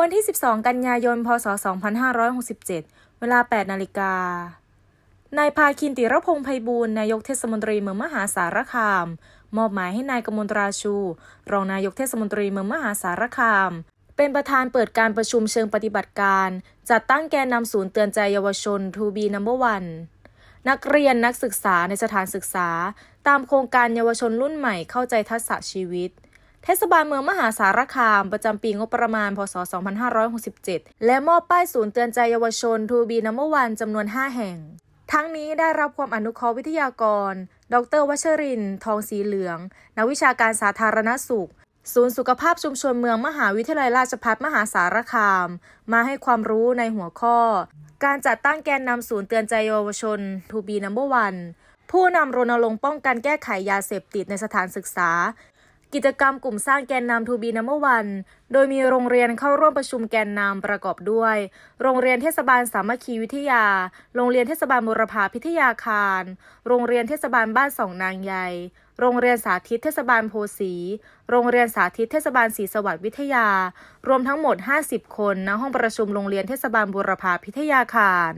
วันที่ 12 กันยายน พศ 2567 เวลา 8 นาฬิกา นายพาคินติรพงษ์ไพบูลนายกเทศมนตรีเมืองมหาสารคาม มอบหมายให้นายกมลตราชู รองนายกเทศมนตรีเมืองมหาสารคาม เป็นประธานเปิดการประชุมเชิงปฏิบัติการ จัดตั้งแกนนำศูนย์เตือนใจเยาวชน To be number one นักเรียนนักศึกษาในสถานศึกษา ตามโครงการเยาวชนรุ่นใหม่เข้าใจทักษะชีวิต เทศบาลเมืองมหาสารคาม ประจำปีงบประมาณ พศ 2567 และมอบป้ายศูนย์เตือนใจเยาวชน To be number one จำนวน 5 แห่ง ทั้งนี้ได้รับความอนุเคราะห์วิทยากร ดรวัชรินทร์ทองสีเหลือง นักวิชาการสาธารณสุขศูนย์สุขภาพชุมชนเมืองมหาวิทยาลัยราชภัฏมหาสารคาม มาให้ความรู้ในหัวข้อ การจัดตั้งแกนนำศูนย์เตือนใจเยาวชน To be number one ผู้นำรณรงค์ป้องกันแก้ไขยาเสพติดในสถานศึกษา กิจกรรมกลุ่มสร้างแกนนำ To be number one โดยมีโรงเรียนเข้าร่วมประชุมแกนนำประกอบด้วย โรงเรียนเทศบาลสามัคคีวิทยา โรงเรียนเทศบาลบุรพาพิทยาคาร โรงเรียนเทศบาลบ้านสองนางใยโรงเรียนสาธิตเทศบาลโพสี โรงเรียนสาธิตเทศบาลศรีสวัสดิ์วิทยา รวมทั้งหมด 50 คนณห้องประชุมโรงเรียนเทศบาลบุรพาพิทยาคาร